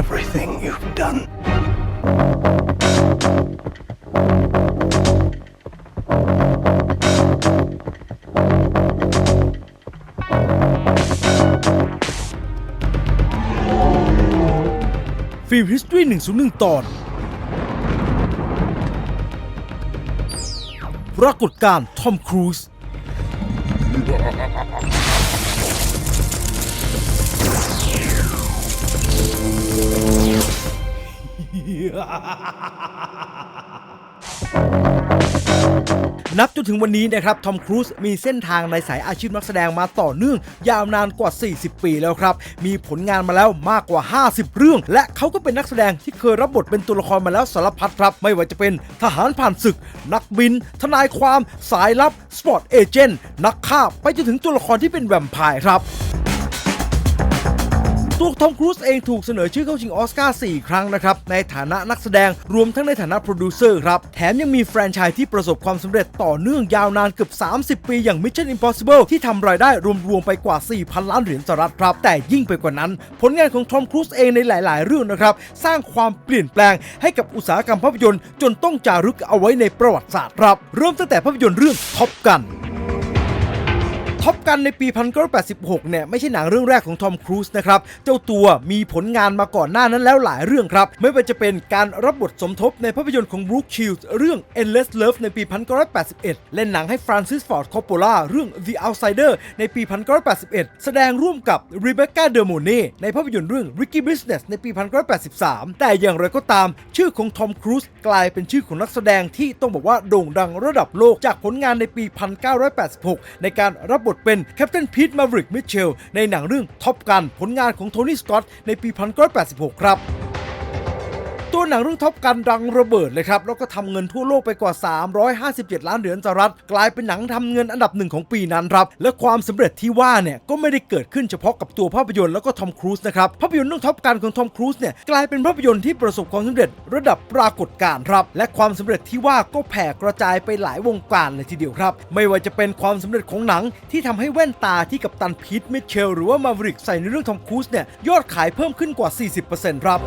everything you've done. f ิ l m History 101 ตอน ปรากฏการณ์ทอมครูซ นับจนถึงวันนี้นะครับทอมครูซมีเส้นทางในสายอาชีพนักแสดงมาต่อเนื่องยาวนานกว่า 40 ปีแล้วครับ มีผลงานมาแล้วมากกว่า 50 เรื่อง และเขาก็เป็นนักแสดงที่เคยรับบทเป็นตัวละครมาแล้วสารพัดครับ ไม่ว่าจะเป็นทหารผ่านศึก นักบิน ทนายความ สายลับ สปอร์ตเอเจนต์นักฆ่าไปจนถึงตัวละครที่เป็นแวมไพร์ครับ ตัวทอมครูซเองถูกเสนอชื่อเข้าชิงออสการ์4ครั้งนะครับ ในฐานะนักแสดงรวมทั้งในฐานะโปรดิวเซอร์ครับ แถมยังมีแฟรนไชส์ที่ประสบความสำเร็จต่อเนื่องยาวนานเกือบ 30 ปีอย่าง Mission Impossible ที่ทำรายได้รวมๆไปกว่า 4,000 ล้านเหรียญสหรัฐครับ แต่ยิ่งไปกว่านั้น ผลงานของทอมครูซเองในหลาย ๆ เรื่องนะครับ สร้างความเปลี่ยนแปลงให้กับอุตสาหกรรมภาพยนตร์ จนต้องจารึกเอาไว้ในประวัติศาสตร์ครับ เริ่มตั้งแต่ภาพยนตร์เรื่องท็อปกัน ท็อปกันในปี 1986 เนี่ยไม่ใช่หนังเรื่องแรกของทอมครูซนะครับ เจ้าตัวมีผลงานมาก่อนหน้านั้นแล้วหลายเรื่องครับ ไม่ว่าจะเป็นการรับบทสมทบในภาพยนตร์ของบรูคชิลส์เรื่อง Endless Love ในปี 1981 เล่นหนังให้ฟรานซิสฟอร์ดคอปโปล่าเรื่อง The Outsider ในปี 1981 แสดงร่วมกับ Rebecca De Mornay ในภาพยนตร์เรื่อง Ricky Business ในปี 1983 แต่อย่างไรก็ตาม ชื่อของทอมครูซกลายเป็นชื่อของนักแสดงที่ต้องบอกว่าโด่งดังระดับโลกจากผลงานในปี 1986 ในการรับบทเป็นแคปเ a นพีทมาริกมิเชลในหนังเรื่องท็อปกันผลงานของโทนี่สกอตในปี 1986 ครับ ตัวหนังเรื่องท็อปกันดังระเบิดเลยครับ แล้วก็ทำเงินทั่วโลกไปกว่า 357 ล้านเหรียญสหรัฐ กลายเป็นหนังทำเงินอันดับหนึ่งของปีนั้นครับ และความสำเร็จที่ว่าเนี่ยก็ไม่ได้เกิดขึ้นเฉพาะกับตัวภาพยนตร์แล้วก็ทอมครูซนะครับ ภาพยนตร์เรื่องท็อปกันของทอมครูซเนี่ยกลายเป็นภาพยนตร์ที่ประสบความสำเร็จระดับปรากฏการณ์ครับ และความสำเร็จที่ว่าก็แผ่กระจายไปหลายวงการเลยทีเดียวครับ ไม่ว่าจะเป็นความสำเร็จของหนังที่ทำให้แว่นตาที่กัปตันพีทมิเชลหรือว่ามาริกใส่ในเรื่องทอมครูซเนี่ยยอดขายเพิ่มขึ้นกว่า 40%ครับ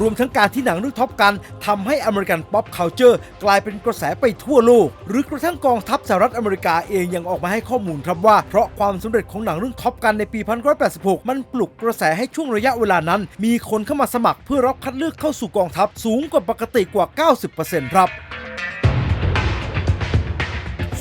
รวมทั้งการที่หนังเรื่องท็อปกันทำให้อเมริกันป๊อปเคาเจอร์กลายเป็นกระแสไปทั่วโลก หรือกระทั่งกองทัพสหรัฐอเมริกาเองยังออกมาให้ข้อมูลครับว่า เพราะความสำเร็จของหนังเรื่องท็อปกันในปี 1986 มันปลุกกระแสให้ช่วงระยะเวลานั้น มีคนเข้ามาสมัครเพื่อรับคัดเลือกเข้าสู่กองทัพสูงกว่าปกติกว่า 90%ครับ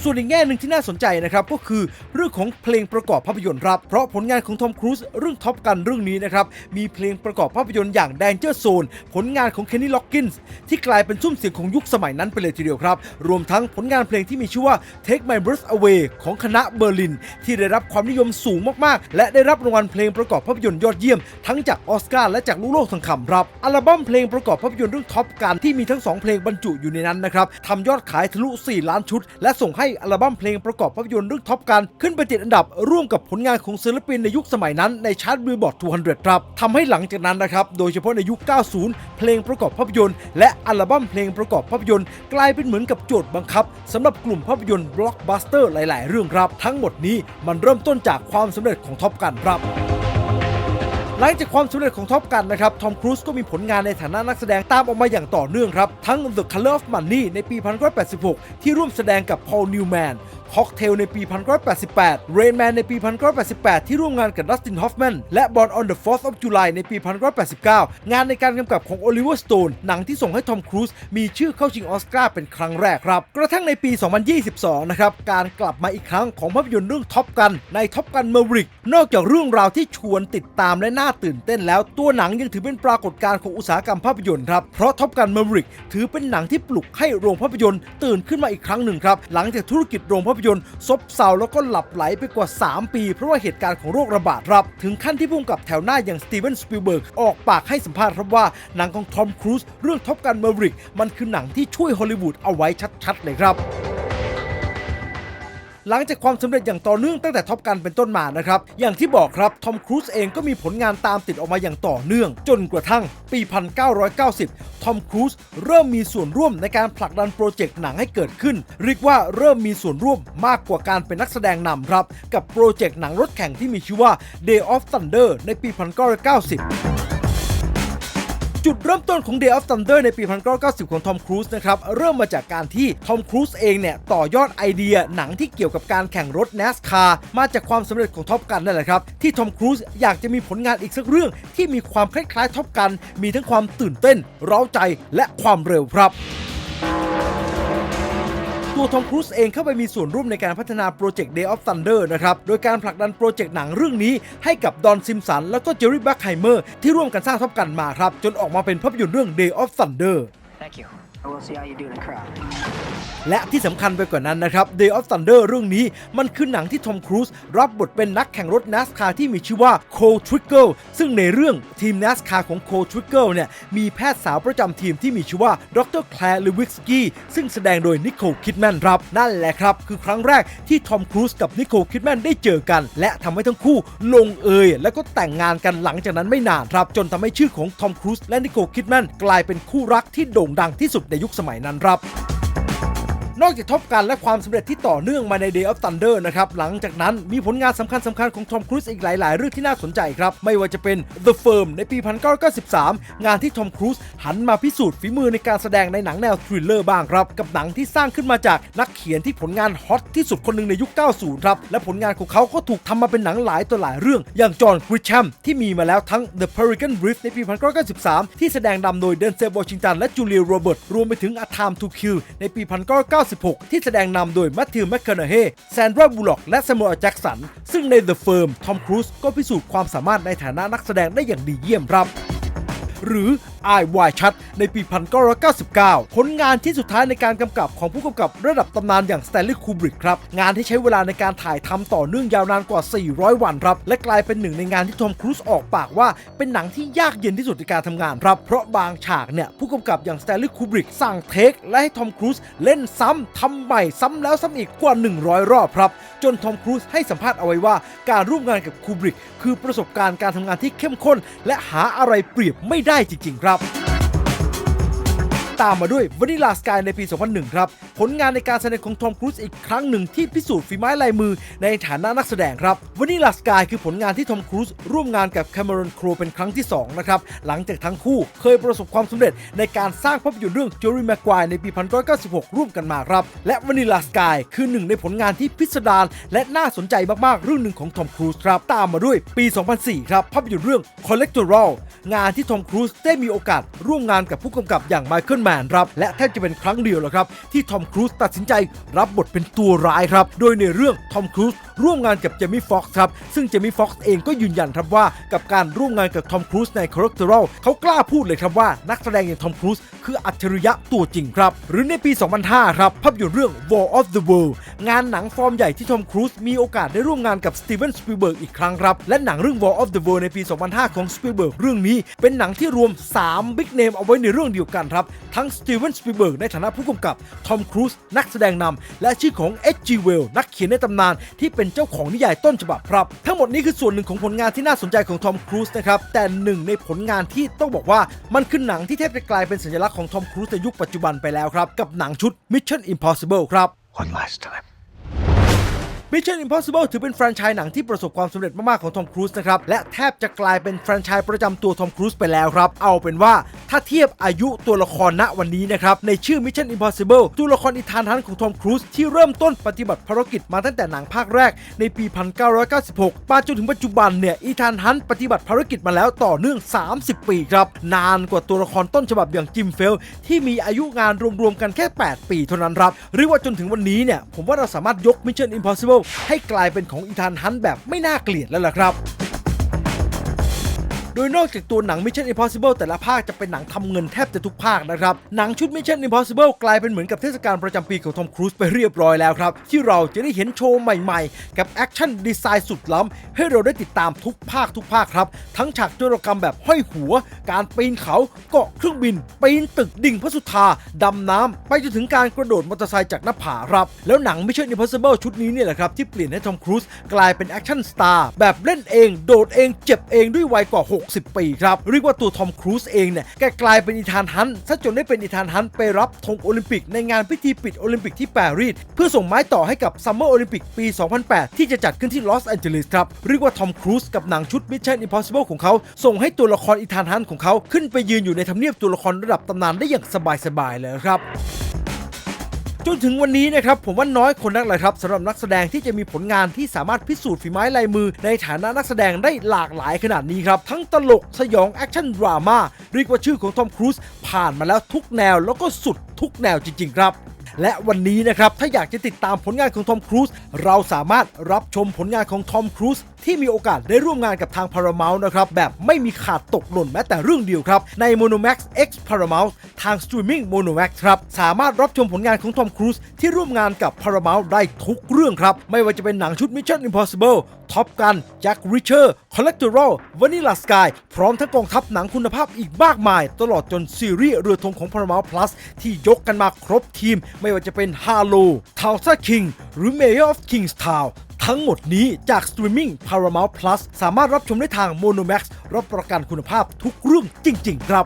ส่วนอีกแง่หนึ่งที่น่าสนใจนะครับก็คือเรื่องของเพลงประกอบภาพยนตร์ครับ เพราะผลงานของทอมครูซเรื่องท็อปกันเรื่องนี้นะครับมีเพลงประกอบภาพยนตร์อย่าง Danger Zone ผลงานของเคนนี่ล็อกกินส์ที่กลายเป็นซุ้มเสียงของยุคสมัยนั้นไปเลยทีเดียวครับ รวมทั้งผลงานเพลงที่มีชื่อว่า Take My Breath Away ของคณะเบอร์ลิน ที่ได้รับความนิยมสูงมากๆ และได้รับรางวัลเพลงประกอบภาพยนตร์ยอดเยี่ยม ทั้งจากออสการ์และจากลูกโลกทองคำครับอัลบั้มเพลงประกอบภาพยนตร์เรื่องท็อปกันที่มีทั้งสองเพลงบรรจุอยู่ในนั้นนะครับทำยอดขายทะลุ 4 ล้านชุด และส่งให้อัลบั้มเพลงประกอบภาพยนตร์เรื่องท็อปกันขึ้นไปติดอันดับร่วมกับผลงานของศิลปินในยุคสมัยนั้นในชาร์ตบิลบอร์ด 200 ครับทำให้หลังจากนั้นนะครับ โดยเฉพาะในยุค 90 เพลงประกอบภาพยนตร์ และอัลบั้มเพลงประกอบภาพยนตร์ กลายเป็นเหมือนกับโจทย์บังคับสำหรับกลุ่มภาพยนตร์บล็อกบัสเตอร์หลาย ๆ เรื่องครับ ทั้งหมดนี้มันเริ่มต้นจากความสำเร็จของท็อปกันครับ หลังจากความสำเร็จของท็อปกันนะครับทอมครูซก็มีผลงานในฐานะนักแสดงตามออกมาอย่างต่อเนื่องครับ ทั้ง The Color of Money ในปี 1986 ที่ร่วมแสดงกับ Paul Newman ฮอกเทลในปี 1988 Rain Man ในปี 1988 ที่ร่วมงานกับ Dustin Hoffman และ Born on the 4th of July ในปี 1989 งานในการกำกับของ Oliver Stone หนังที่ส่งให้ทอมครูซมีชื่อเข้าชิงออสการ์เป็นครั้งแรกครับ กระทั่งในปี 2022 นะครับ การกลับมาอีกครั้งของภาพยนตร์เรื่องท็อปกันในท็อปกันเมอริกนอกจากเรื่องราวที่ชวนติดตามและน่าตื่นเต้นแล้วตัวหนังยังถือเป็นปรากฏการณ์ของอุตสาหกรรมภาพยนตร์ครับ เพราะท็อปกันเมอริกถือเป็นหนังที่ปลุกให้โรงภาพยนตร์ตื่นขึ้นมาอีกครั้งหนึ่งครับ หลังจากธุรกิจโรงภาพยนตร์ซบเซาแล้วก็หลับไหลไปกว่า 3 ปี เพราะว่าเหตุการณ์ของโรคระบาดครับ ถึงขั้นที่พุ่งกับแถวหน้าอย่างสตีเวนสปิลเบิร์กออกปากให้สัมภาษณ์ครับว่าหนังของทอมครูซเรื่องท็อปกันเมอริกมันคือหนังที่ช่วยฮอลลีวูดเอาไว้ชัดๆเลยครับ หลังจากความสำเร็จอย่างต่อเนื่องตั้งแต่ท็อปกันเป็นต้นมานะครับ อย่างที่บอกครับทอมครูซเองก็มีผลงานตามติดออกมาอย่างต่อเนื่อง จนกระทั่งปี 1990 ทอมครูซเริ่มมีส่วนร่วมในการผลักดันโปรเจกต์หนังให้เกิดขึ้น เรียกว่าเริ่มมีส่วนร่วมมากกว่าการเป็นนักแสดงนำครับ กับโปรเจกต์หนังรถแข่งที่มีชื่อว่า Day of Thunder ในปี 1990 จุดเริ่มต้นของ Day of Thunder ในปี 1990 ของทอมครูซนะครับ เริ่มมาจากการที่ทอมครูซเองเนี่ย ต่อยอดไอเดียหนังที่เกี่ยวกับการแข่งรถ NASCAR มาจากความสำเร็จของท็อปกันนั่นแหละครับ ที่ทอมครูซอยากจะมีผลงานอีกสักเรื่องที่มีความคล้ายๆท็อปกัน มีทั้งความตื่นเต้น เร้าใจและความเร็วครับ ตัวทอมครูซเองเข้าไปมีส่วนร่วมในการพัฒนาโปรเจกต์ Day of Thunder นะครับ โดยการผลักดันโปรเจกต์หนังเรื่องนี้ให้กับดอนซิมสัน แล้วก็เจอร์รี่แบ็คไฮเมอร์ที่ร่วมกันสร้างทับกันมาครับ จนออกมาเป็นภาพยนตร์เรื่อง Day of Thunder Thank you. และที่สำคัญไปกว่านั้นนะครับ Day of Thunder เรื่องนี้มันคือหนังที่ทอมครูซรับบทเป็นนักแข่งรถ NASCAR ที่มีชื่อว่า Cole Trickle ซึ่งในเรื่องทีม NASCAR ของ Cole Trickle เนี่ยมีแพทย์สาวประจำทีมที่มีชื่อว่าดรแคลร์ลวิกสกี้ซึ่งแสดงโดยนิโคลคิดแมนครับ นั่นแหละครับ คือครั้งแรกที่ทอมครูซกับนิโคลคิดแมนได้เจอกัน และทำให้ทั้งคู่ลงเอยและก็แต่งงานกันหลังจากนั้นไม่นานครับจนทำให้ชื่อของทอมครูซและนิโคลคิดแมนกลายเป็นคู่รักที่โด่งดังที่สุดในยุคสมัยนั้นครับ นอกจากท็อปกันและความสำเร็จที่ต่อเนื่องมาใน Day of Thunder นะครับ หลังจากนั้นมีผลงานสำคัญสำคัญของทอมครูซอีกหลาย ๆ เรื่องที่น่าสนใจครับ ไม่ว่าจะเป็น The Firm ในปี 1993 งานที่ทอมครูซหันมาพิสูจน์ฝีมือในการแสดงในหนังแนวทริลเลอร์บ้างครับ กับหนังที่สร้างขึ้นมาจากนักเขียนที่ผลงานฮอตที่สุดคนหนึ่งในยุค 90 ครับ และผลงานของเขาก็ถูกทำมาเป็นหนังหลายต่อหลายเรื่อง อย่างจอห์นกริชแฮมที่มีมาแล้วทั้ง The Peregrine Brief ในปี 1993 ที่แสดงนำโดยเดนเซลวอชิงตันและจูเลียโรเบิร์ตรวมไปถึง A Time to Kill ในปี 1996 1996 ที่แสดงนำโดยแมทธิวแมคคานาเฮแซนดราบูล็อก และซ a มูเอลแจ็กสัน ซึ่งใน The Firm ทอมครูซก็พิสูจน์ความสามารถในฐานะนักแสดงได้อย่างดีเยี่ยมครับ หรือ I Y ชัด ในปี 1999 ผลงานที่สุดท้ายในการกำกับของผู้กำกับระดับตำนานอย่างสแตนลีย์คูบริกครับ งานที่ใช้เวลาในการถ่ายทำต่อเนื่องยาวนานกว่า 400 วันครับ และกลายเป็นหนึ่งในงานที่ทอมครูซออกปากว่า เป็นหนังที่ยากเย็นที่สุดในการทำงานครับ เพราะบางฉากเนี่ยผู้กำกับอย่างสแตนลีย์คูบริกสั่งเทคและให้ทอมครูซเล่นซ้ำทำใหม่ซ้ำแล้วซ้ำอีกกว่า 100 รอบครับ จนทอมครูซให้สัมภาษณ์เอาไว้ว่า การร่วมงานกับคูบริกคือประสบการณ์การทำงานที่เข้มข้น และหาอะไรเปรียบไม่ได้จริงๆครับ up. ตามมาด้วยวานิลาสกายในปี 2001 ครับ ผลงานในการแสดงของทอมครูซอีกครั้งหนึ่งที่พิสูจน์ฝีไม้ลายมือในฐานะนักแสดงครับวานิลาสกายคือผลงานที่ทอมครูซร่วมงานกับแคม e รอนโครเป็นครั้งที่ 2 นะครับ หลังจากทั้งคู่เคยประสบความสำเร็จในการสร้างภาพยนตร์เรื่องจอรี่แมกควายในปี 1996 ร่วมกันมาครับ และวานิลาสกายคือหนึ่งในผลงานที่พิสดารและน่าสนใจมากๆเรื่องหนึ่งของทอมครูซครับตามมาด้วยปี 2004 ครับภาพยนตร์เรื่อง Collectoral งานที่ทอมครูซได้มีโอกาสร่วมงานกับผู้กำกับอย่างไมเคิลแมนครับ และแทบจะเป็นครั้งเดียวแล้วครับ ที่ทอมครูซตัดสินใจรับบทเป็นตัวร้ายครับ โดยในเรื่องทอมครูซร่วมงานกับเจมี่ฟ็อกซ์ครับ ซึ่งเจมี่ฟ็อกซ์เองก็ยืนยันครับว่า กับการร่วมงานกับทอมครูซใน Collectoral เขากล้าพูดเลยครับว่านักแสดงอย่างทอมครูซคืออัจฉริยะตัวจริงครับ หรือในปี 2005 ครับ ภาพยนตร์เรื่อง War of the World งานหนังฟอร์มใหญ่ที่ทอมครูซมีโอกาสได้ร่วมงานกับสตีเวนสปีลเบิร์กอีกครั้งครับ และหนังเรื่อง War of the World ในปี 2005 ของสปีลเบิร์กเรื่องนี้ เป็นหนังที่รวม 3 บิ๊กเนมเอาไว้ในเรื่องเดียวกันครับ ทั้งสตีเวนสปีลเบิร์กในฐานะผู้กำกับทอมครูซนักแสดงนำและชื่อของ H.G. Wells นักเขียนในตำนานที่เป็นเจ้าของนิยายต้นฉบับครับ ทั้งหมดนี้คือส่วนหนึ่งของผลงานที่น่าสนใจของทอมครูซนะครับแต่หนึ่งในผลงานที่ต้องบอกว่ามันคือหนังที่แทบจะกลายเป็นสัญลักษณ์ของทอมครูซในยุคปัจจุบันไปแล้วครับ กับหนังชุด Mission Impossible ครับ One last time. Mission Impossible ถือเป็นแฟรนไชส์หนังที่ประสบความสำเร็จมาก ๆ ของทอมครูซนะครับ และแทบจะกลายเป็นแฟรนไชส์ประจำตัวทอมครูซไปแล้วครับ เอาเป็นว่าถ้าเทียบอายุตัวละครณวันนี้นะครับ ในชื่อ Mission Impossible ตัวละครอีธานฮันต์ของทอมครูซที่เริ่มต้นปฏิบัติภารกิจมาตั้งแต่หนังภาคแรกในปี 1996มาจนถึงปัจจุบันเนี่ยอีธานฮันต์ปฏิบัติภารกิจมาแล้วต่อเนื่อง 30 ปีครับนานกว่าตัวละครต้นฉบับอย่างจิมเฟลที่มีอายุงานรวมๆกันแค่ 8 ปีเท่านั้นครับเรียกว่าจนถึงวันนี้เนี่ยผมว่าเราสามารถยก Mission Impossible ให้กลายเป็นของอีธานฮันแบบไม่น่าเกลียดแล้วล่ะครับ โดยนอกจากตัวหนัง Mission Impossible แต่ละภาคจะเป็นหนังทำเงินแทบจะทุกภาคนะครับ หนังชุด Mission Impossible กลายเป็นเหมือนกับเทศกาลประจำปีของทอมครูซไปเรียบร้อยแล้วครับ ที่เราจะได้เห็นโชว์ใหม่ๆ กับแอคชั่นดีไซน์สุดล้ำ ให้เราได้ติดตามทุกภาคทุกภาคครับ ทั้งฉากโจรกรรมแบบห้อยหัว การปีนเขาเกาะเครื่องบินปีนตึกดิ่งพระสุธาดำน้ำไปจนถึงการกระโดดมอเตอร์ไซค์จากหน้าผาครับแล้วหนัง Mission Impossible ชุดนี้เนี่ยแหละครับที่เปลี่ยนให้ทอมครูซกลายเป็นแอคชั่นสตาร์แบบเล่นเองโดดเองเจ็บเองด้วยวัยกว่า60 ปีครับ เรียกว่าตัวทอมครูซเองเนี่ยแกกลายเป็นอีธานฮันต์ซะจนได้เป็นอีธานฮันต์ไปรับธงโอลิมปิกในงานพิธีปิดโอลิมปิกที่ปารีสเพื่อส่งไม้ต่อให้กับซัมเมอร์โอลิมปิกปี 2008 ที่จะจัดขึ้นที่ลอสแอนเจลิสครับ เรียกว่าทอมครูซกับหนังชุด Mission Impossible ของเขา ส่งให้ตัวละครอีธานฮันต์ของเขา ขึ้นไปยืนอยู่ในทำเนียบตัวละครระดับตำนานได้อย่างสบายๆเลยครับ จนถึงวันนี้นะครับผมว่าน้อยคนนักเลยครับสำหรับนักแสดงที่จะมีผลงานที่สามารถพิสูจน์ฝีไม้ลายมือ ในฐานะนักแสดงได้หลากหลายขนาดนี้ครับ ทั้งตลกสยองแอคชั่นดราม่าเรียกว่าชื่อของทอมครูซผ่านมาแล้วทุกแนวแล้วก็สุดทุกแนวจริง ๆ ครับ และวันนี้นะครับ ถ้าอยากจะติดตามผลงานของทอมครูซเราสามารถรับชมผลงานของทอมครูซที่มีโอกาสได้ร่วมงานกับทาง Paramount นะครับ แบบไม่มีขาดตกหล่นแม้แต่เรื่องเดียวครับ ใน Monomax X Paramount ทางสตรีมมิ่ง Monomax ครับ สามารถรับชมผลงานของทอมครูซที่ร่วมงานกับ Paramount ได้ทุกเรื่องครับ ไม่ว่าจะเป็นหนังชุด Mission Impossible Top Gun Jack Reacher Collateral Vanilla Sky พร้อมทั้งกองทัพหนังคุณภาพอีกมากมาย ตลอดจนซีรีส์เรือธงของ Paramount Plus ที่ยกกันมาครบทีมไม่ว่าจะเป็นฮาโลทาวซ่าคิงหรือ Mayor of Kingstown ทั้งหมดนี้จากสตรีมมิ่ง Paramount Plus สามารถรับชมได้ทาง Monomax รับประกันคุณภาพทุกเรื่องจริง ๆ ครับ